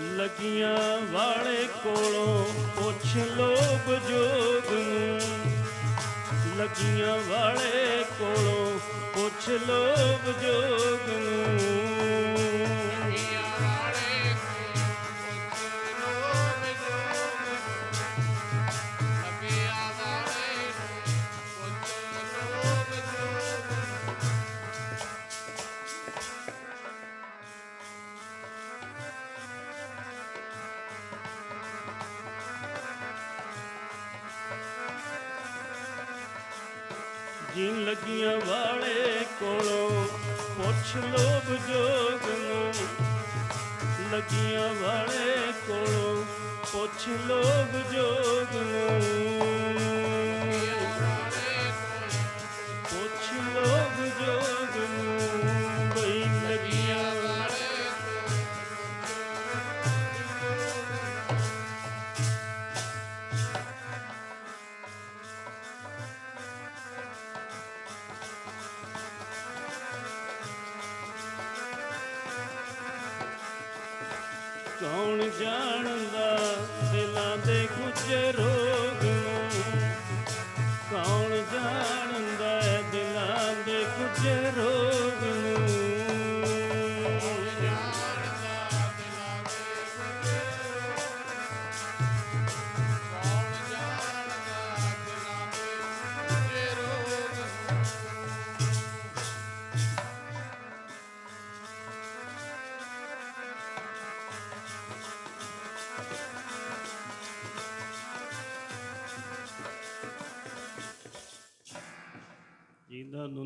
ਲੱਗੀਆਂ ਵਾਲੇ ਕੋਲੋਂ ਪੁੱਛ ਲੋ ਬਜੋਗ ਨੂੰ। ਲੱਗੀਆਂ ਵਾਲੇ ਕੋਲੋਂ ਪੁੱਛ ਲੋ ਬਜੋਗ ਜੀਨ ਲੱਗੀਆਂ ਵਾਲੇ ਕੋਲੋਂ ਪੁੱਛ ਲੋ ਬਜੋਗ ਨੂੰ। ਲੱਗੀਆਂ ਵਾਲੇ ਕੋਲੋਂ ਪੁੱਛ ਲੋ ਬਜੋਗ ਨੂੰ। ਕੌਣ ਜਾਣਦਾ? ਦਿਲਾਂ ਦੇ ਗੁੱਜੇ ਰੋਗ ਨੂੰ। ਕੌਣ ਜਾਣਦਾ? ਦਿਲਾਂ ਦੇ ਗੁੱਜੇ ਰੋਗ ਨੂੰ ਜਿਨ੍ਹਾਂ ਨੂੰ